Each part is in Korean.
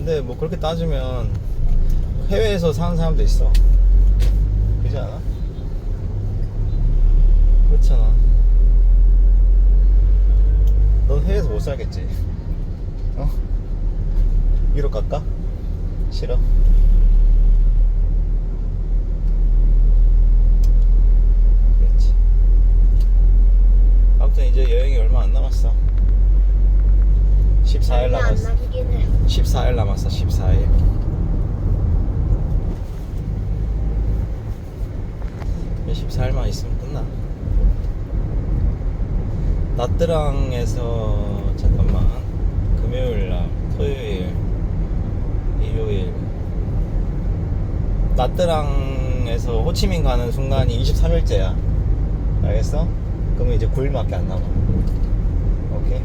근데 뭐 그렇게 따지면 해외에서 사는 사람도 있어. 그렇지 않아? 그렇잖아. 넌 해외에서 못 살겠지. 어? 유럽 갈까? 싫어? 그렇지. 아무튼 이제 여행이 얼마 안 남았어. 14일 얼마 안 남았어. 남긴 해. 14일 남았어 14일 이제 14일만 있으면 끝나 나트랑에서 잠깐만 금요일 날 토요일 일요일 나트랑에서 호치민 가는 순간이 23일째야 알겠어? 그러면 이제 9일밖에 안 남아 오케이?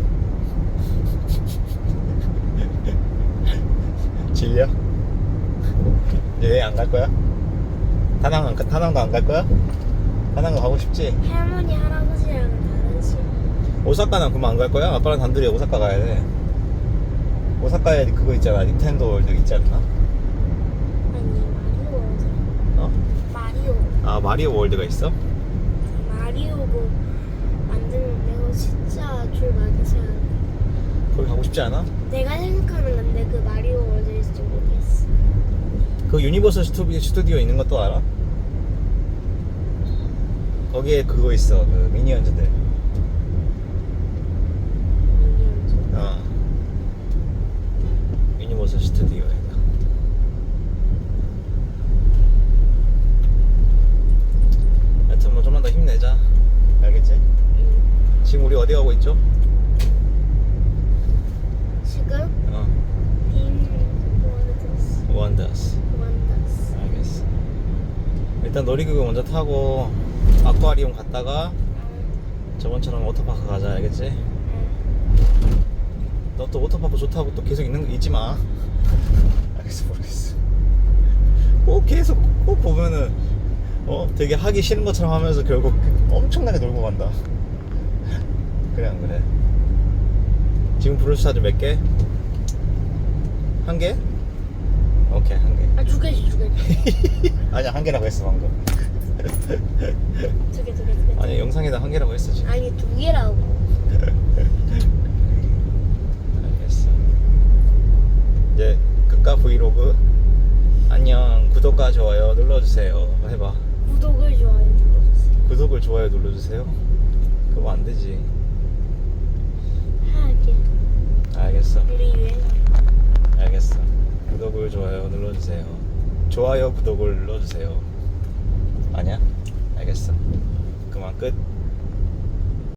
여행 안 갈 거야? 다낭 안, 가- 다낭도 안 갈 거야? 다낭 가고 싶지? 할머니 할아버지랑 다른 집. 오사카는 그럼 안갈 거야? 아빠랑 단둘이 오사카 가야 돼. 오사카에 그거 있잖아. 닌텐도 월드 있지 않나? 아니 마리오 어디? 어? 마리오. 아, 마리오 월드가 있어? 마리오고 만들면 내가 진짜 줄 많이 돼. 거기 가고 싶지 않아? 내가 생각하는 건데 그 마리오 월드일지 모르겠어. 그 유니버설 스튜디오, 스튜디오 있는 것도 알아? 거기에 그거 있어. 그 미니언즈들. 미니언즈. 어. 유니버설 스튜디오에다. 하여튼 뭐 좀만 더 힘내자. 알겠지? 응. 지금 우리 어디 가고 있죠? 지금 어. 빔 월드스 원더스. 원더스. 알겠어. 일단 놀이기구 먼저 타고 아쿠아리움 갔다가 저번처럼 워터파크 가자. 알겠지? 너 또 워터파크 좋다고 또 계속 있는 거 잊지 마. 알겠어, 모르겠어. 꼭 계속 꼭 보면은 어 되게 하기 싫은 것처럼 하면서 결국 엄청나게 놀고 간다. 그래 안 그래? 지금 브루스타즈 몇 개? 한 개? 오케이 한 개. 아 두 개지 두 개. 아니야 한 개라고 했어 방금. 두 개, 두 개, 두 개. 아니 영상에다 한 개라고 했어 지금. 아니 두 개라고. 알겠어. 이제 극가 브이로그 안녕 구독과 좋아요 눌러주세요. 해봐. 구독을 좋아요 눌러주세요. 구독을 좋아요 눌러주세요. 그거 안 되지. 하게. 알겠어. 우리 유행. 알겠어. 구독을 좋아요 눌러주세요. 좋아요 구독을 눌러주세요. 아니야? 알겠어. 그만 끝.